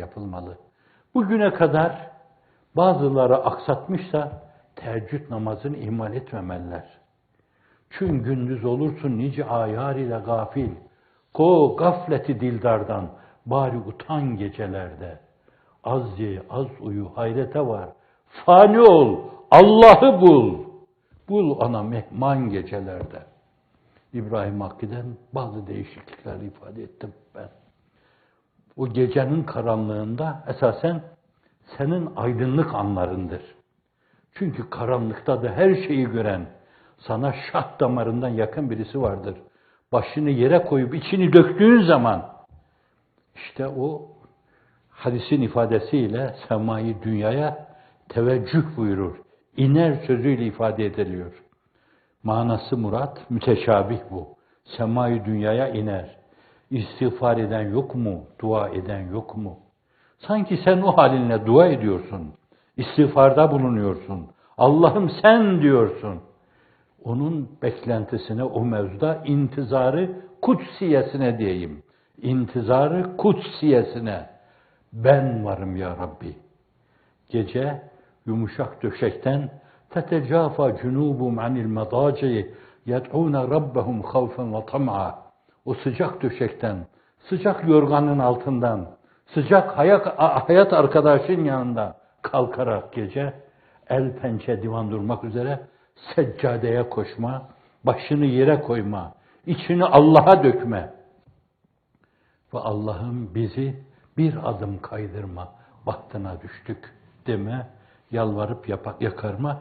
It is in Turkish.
yapılmalı. Bugüne kadar bazıları aksatmışsa teheccüd namazını ihmal etmemeliler. Çün gündüz olursun nice ayar ile gafil. Ko gafleti dildardan bari utan gecelerde. Az ye, az uyu, hayrete var. Fani ol, Allah'ı bul. Bul ana mehman gecelerde. İbrahim Hakkı'dan bazı değişiklikler ifade ettim ben. O gecenin karanlığında esasen senin aydınlık anlarındır. Çünkü karanlıkta da her şeyi gören, sana şah damarından yakın birisi vardır. Başını yere koyup içini döktüğün zaman, işte o hadisin ifadesiyle semayı dünyaya teveccüh buyurur. İner sözüyle ifade ediliyor. Manası murat, müteşabih bu. Semayı dünyaya iner. İstiğfar eden yok mu? Dua eden yok mu? Sanki sen o halinle dua ediyorsun. İstiğfarda bulunuyorsun. Allah'ım sen diyorsun. Onun beklentisine o mevzuda intizarı kutsiyesine diyeyim. İntizarı kutsiyesine. Ben varım ya Rabbi. Gece yumuşak döşekten tetecafa cunubum anil medaci yed'una rabbahum havfen ve tam'a. O sıcak döşekten, sıcak yorganın altından, sıcak hayat, hayat arkadaşın yanında kalkarak gece el pençe divan durmak üzere seccadeye koşma, başını yere koyma, içini Allah'a dökme. Ve Allah'ım bizi bir adım kaydırma, bahtına düştük deme, yalvarıp yapak, yakarma